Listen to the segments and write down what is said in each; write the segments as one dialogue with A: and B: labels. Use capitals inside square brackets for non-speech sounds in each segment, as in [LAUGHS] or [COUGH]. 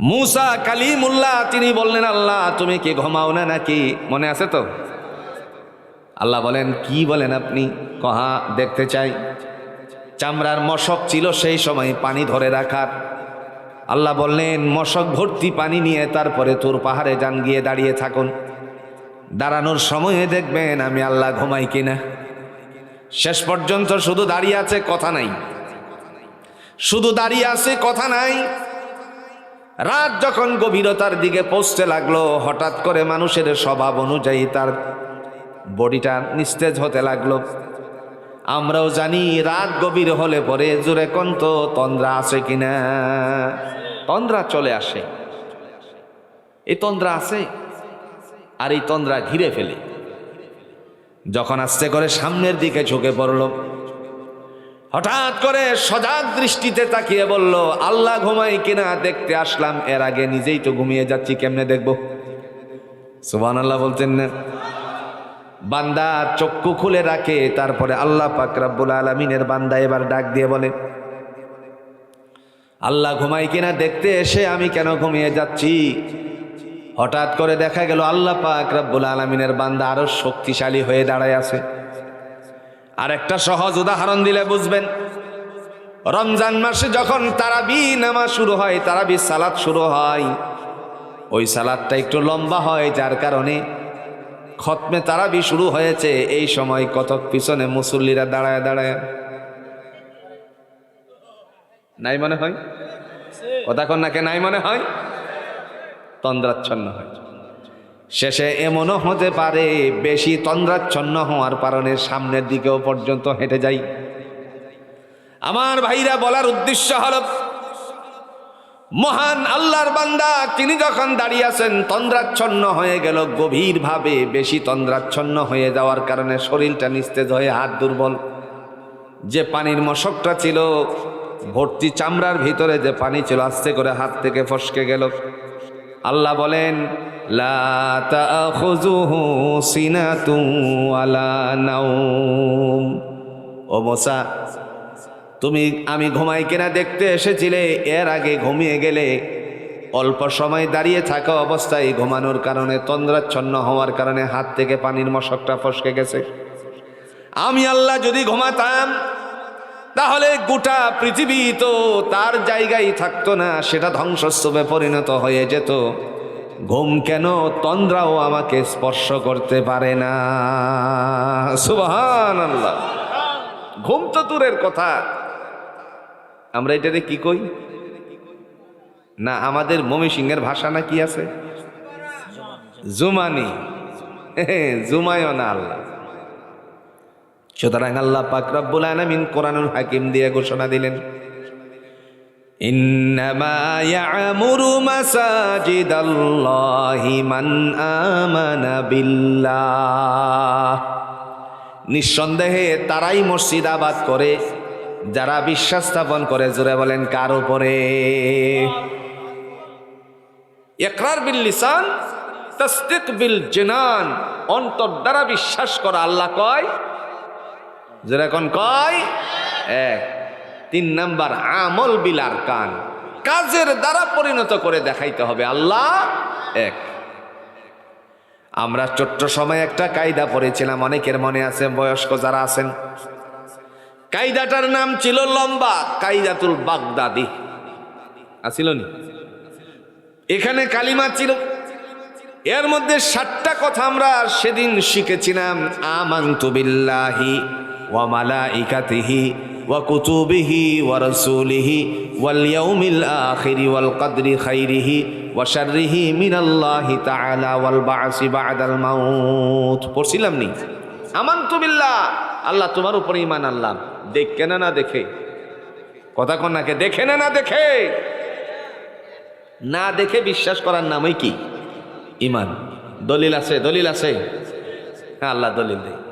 A: মুসা কালিমুল্লাহ, তিনি বললেন, আল্লাহ, তুমি কি ঘুমাও না নাকি? মনে আছে তো? আল্লাহ বলেন, কি বলেন আপনি? কহা, দেখতে চাই। চামড়ার মশক ছিল সেই সময়, পানি ধরে রাখার। আল্লাহ বললেন, মশক ভর্তি পানি নিয়ে তারপরে তোর পাহাড়ে যান, গিয়ে দাঁড়িয়ে থাকুন। দাঁড়ানোর সময়ে দেখবেন আমি আল্লাহ ঘুমাই কিনা। শেষ পর্যন্ত শুধু দাঁড়িয়ে আছে, কথা নাই। শুধু দাঁড়িয়ে আছে, কথা নাই। রাত যখন গভীরতার দিকে পৌঁছতে লাগল, হঠাৎ করে মানুষের স্বভাব অনুযায়ী তার বডিটা নিস্তেজ হতে লাগল। আমরাও জানি রাত গভীর হলে পরে জোরে কন্ত তন্দ্রা আছে কিনা? তন্দ্রা চলে আসে। এই তন্দ্রা আছে? আর এই তন্দ্রা ঘিরে ফেলে। যখন আস্তে করে সামনের দিকে ঝুঁকে পড়ল হঠাৎ করে সজাগ দৃষ্টিতে তাকিয়ে বলল, আল্লাহ ঘুমাই কিনা দেখতে আসলাম, এর আগে নিজেই তো ঘুমিয়ে যাচ্ছি, কেমনে দেখব? সুবান আল্লাহ বলতেন না। বান্দা চক্ষু খুলে রাখে, তারপরে আল্লাহ পাক রাব্বুল আলমিনের বান্দা এবার ডাক দিয়ে বলে, আল্লাহ ঘুমাই কিনা দেখতে এসে আমি কেন ঘুমিয়ে যাচ্ছি? হঠাৎ করে দেখা গেল, আল্লাহ পাক রাব্বুল আলমিনের বান্দা আরও শক্তিশালী হয়ে দাঁড়ায় আছে। আর একটা সহজ উদাহরণ দিলে বুঝবেন। রমজান মাসে যখন তারাবি নামা শুরু হয়, তারাবি সালাদ শুরু হয়। ওই সালাদটা একটু লম্বা হয়, যার কারণে খতমে তারাবি শুরু হয়েছে। এই সময় কতক পিছনে মুসল্লিরা দাঁড়ায় দাঁড়ায়। নাই মনে হয়? কথা কন্যাকে নাই মনে হয়? তন্দ্রাচ্ছন্ন হয়। শেষে এমনও হতে পারে, বেশি তন্দ্রাচ্ছন্ন হওয়ার কারণে সামনের দিকেও পর্যন্ত হেঁটে যাই। আমার ভাইরা বলার উদ্দেশ্য হল, মহান আল্লাহর বান্দা, তিনি যখন দাঁড়িয়ে আছেন, তন্দ্রাচ্ছন্ন হয়ে গেল গভীরভাবে, বেশি তন্দ্রাচ্ছন্ন হয়ে যাওয়ার কারণে শরীরটা নিস্তেজ হয়ে হাত দুর্বল। যে পানির মশকটা ছিল, ভর্তি চামড়ার ভিতরে যে পানি ছিল, আস্তে করে হাত থেকে ফসকে গেল। আল্লাহ বলেন লা তাখুযুহু সিনাতুন ওয়ালা নাওম। ও মোসা, তুমি, আমি ঘুমাই কিনা দেখতে এসেছিলে, এর আগে ঘুমিয়ে গেলে অল্প সময় দাঁড়িয়ে থাকা অবস্থায় ঘুমানোর কারণে, তন্দ্রাচ্ছন্ন হওয়ার কারণে হাত থেকে পানির মশকটা ফসকে গেছে। আমি আল্লাহ যদি ঘুমাতাম, তাহলে গোটা পৃথিবী তো তার জায়গায় থাকতো না, সেটা ধ্বংসস্তূপে পরিণত হয়ে যেত। ঘুম কেন? তন্দ্রাও আমাকে স্পর্শ করতে পারে না। সুবহান আল্লাহ ঘুম তো দূরের কথা। আমরা এটাতে কি কই? না, আমাদের মমি সিংহের ভাষা না কি আছে? জুমানি। জুমায়ও না আল্লাহ। সুতরাং আল্লাহ পাক রব্বুল আলামিন কোরআনুল হাকিম দিয়ে ঘোষণা দিলেন। ইন্নামা ইয়ামুরু মাসাজিদাল্লাহি মান আমানা বিল্লাহ। নিঃসন্দেহে তারাই মসজিদ আবাদ করে, যারা বিশ্বাস স্থাপন করে, জোরে বলেন কার উপরে? একরার বিল লিসান, তসদিক বিল জিনান, অন্তর দ্বারা বিশ্বাস করা, আল্লাহ কয়? যেরকম কয়? এক। তিন নাম্বার আমল বিলার কান কাজের দ্বারা পরিণত করে দেখাইতে হবে, আল্লাহ এক। আমরা ছোট্ট সময় একটা কায়দা পড়েছিলাম, অনেকের মনে আছে, বয়স্ক যারা আছেন। কায়দাটার নাম ছিল লম্বা কায়দাতুল বাগদাদি। আসিল নি? এখানে কালিমা ছিল। এর মধ্যে সাতটা কথা আমরা সেদিন শিখেছিলাম, আমান্তু বিল্লাহি ওয়া মালাইকাতিহি ইয়াউমিল আখিরি ওয়াল কদরি খাইরিহি ওয়া শাররিহি মিনাল্লাহি তাআলা ওয়াল বা'সি বা'দাল মাউত। পড়ছিলাম নি? আমান্তু বিল্লাহ। আল্লাহ তোমার উপরে ঈমান আনলাম। দেখে না না দেখে। কথা কন্যাকে দেখে না না দেখে। না দেখে বিশ্বাস করার নামই কি? ইমান দলিল আছে দলিল আছে। হ্যাঁ আল্লাহ দলিল দেয়।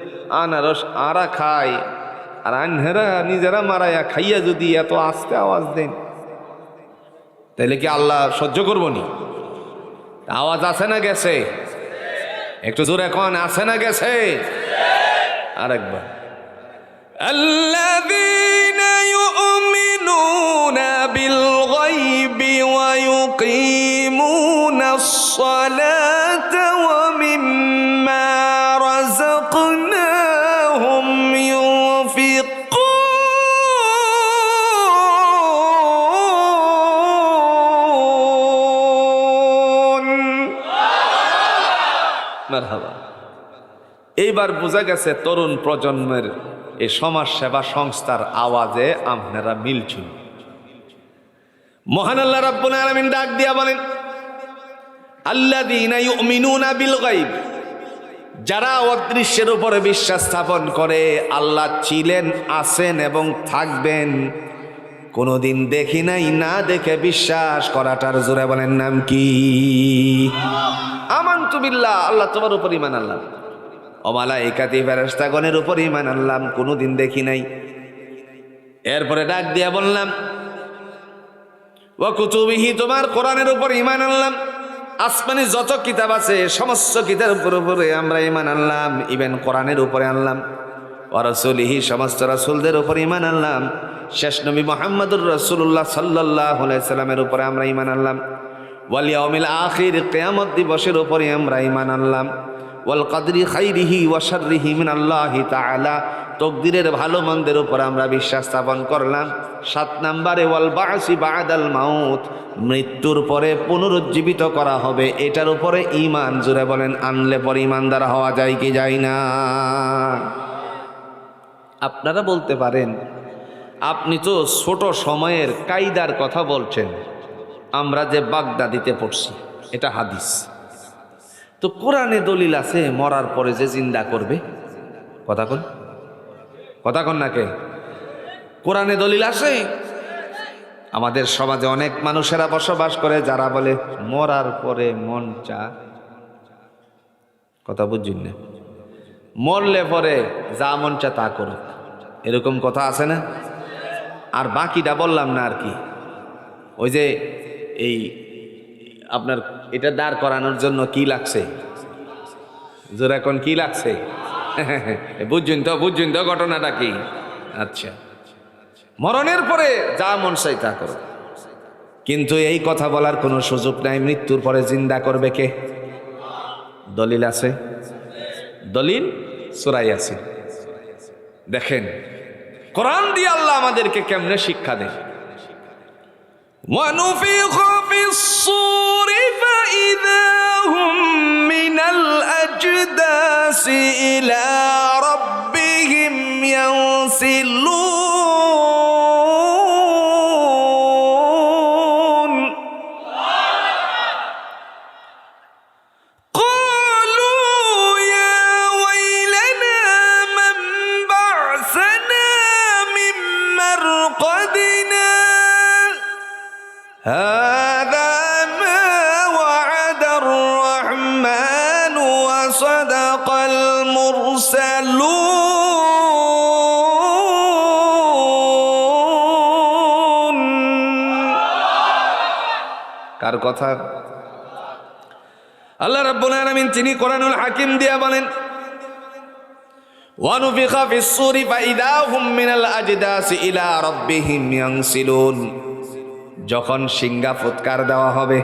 A: আনারস আরা খায় আর আনহেরা নিজেরা মারাইয়া খাইয়া যদি এত আস্তে আওয়াজ দেন তাহলে কি আল্লাহ সহ্য করবো নি আওয়াজ আছে না গেছে একটু জোরে এখন আছে না গেছে আরেকবার الذين يؤمنون بالغيب ويقيمون الصلاة মারহাবা এইবার বোঝা গেছে তরুণ প্রজন্মের এই সমাজ সেবা সংস্থার আওয়াজে আপনারা মিলছুন। মহান আল্লাহ রাব্বুল আলামিন ডাক দিয়া বলেন, আল্লাযীনা ইউমিনুনা বিল গায়ব। যারা অদৃশ্যের উপরে বিশ্বাস স্থাপন করে, আল্লাহ ছিলেন, আছেন এবং থাকবেন। কোনোদিন দেখি নাই, না দেখে বিশ্বাস করাটার জোরে বলেন নাম কি? আমান্তু বিল্লাহ, আল্লাহ তোমার উপর ইমান আল্লাহ অমালা একাতি ফেরেস্তাগণের উপর ইমান আনলাম, কোনোদিন দেখি নাই। এরপরে ডাক দিয়া বললাম ও কুতুবিহি তোমার কোরআনের উপর ইমান আনলাম। আসমানি যত কিতাব আছে, সমস্ত কিতাবের উপরে আমরা ইমান আনলাম, ইভেন কোরআনের উপরে আনলাম। ওরসুলিহি সমস্ত রাসুলদের উপর ইমান আনলাম। শেষ নবী মোহাম্মদুর রসুল্লাহ সাল্লাহ সাল্লামের উপরে আমরা ইমান আনলাম। ওয়ালিয়াউমিল আখির, কেয়ামত দিবসের উপরে আমরা ইমান আনলাম। ওয়াল কাদরি খাইরিহি ওয়াশাররিহি মিন আল্লাহি তাআলা, তকদিরের ভালো মন্দের উপর আমরা বিশ্বাস স্থাপন করলাম। সাত নম্বরে, ওয়াল বাসি বাদাল মাউত, মৃত্যুর পরে পুনরুজ্জীবিত করা হবে। এটার উপরে ইমান জুড়ে বলেন, আনলে পরে ইমানদার হওয়া যায় কি যায় না? আপনারা বলতে পারেন আপনি তো ছোট সময়ের কায়দার কথা বলছেন। আমরা যে বাগদাদিতে পড়ছি, এটা হাদিস। তো কোরআনে দলিল আছে, মরার পরে যে জিন্দা করবে? কথা কন। কথা কন নাকে কোরআনে দলিল আছে? আমাদের সমাজে অনেক মানুষেরা বসবাস করে, যারা বলে, মরার পরে মন চা কথা বুঝছেন না? মরলে পরে যা মন চা তা করুক। এরকম কথা আছে না? আর বাকিটা বললাম না আর কি। ওই যে এই আপনার এটা দাঁড় করানোর জন্য কি লাগছে? জোর এখন কি লাগছে? [LAUGHS] বুঝছেন তো বুঝছেন তো ঘটনাটা কি? আচ্ছা। মরণের পরে যা মন চাই তা করো। কিন্তু এই কথা বলার কোনো সুযোগ নাই, মৃত্যুর পরে জিন্দা করবে কে? দলিল আছে? দলিল? সুরাই আছে। দেখেন কোরআন দিয়ে আল্লাহ আমাদেরকে কেমনে শিক্ষা দেন ونفخ في الصور فإذا هم من الأجداث إلى ربهم ينسلون وصدق المرسلون কার কথা আল্লাহ রাব্বুল আলামিন তিনি কোরআনুল হাকিম দিয়া বলেন ونفخ في الصور فإذا هم من الأجداث إلى ربهم ينسلون যখন সিঙ্গা ফুৎকার দেওয়া হবে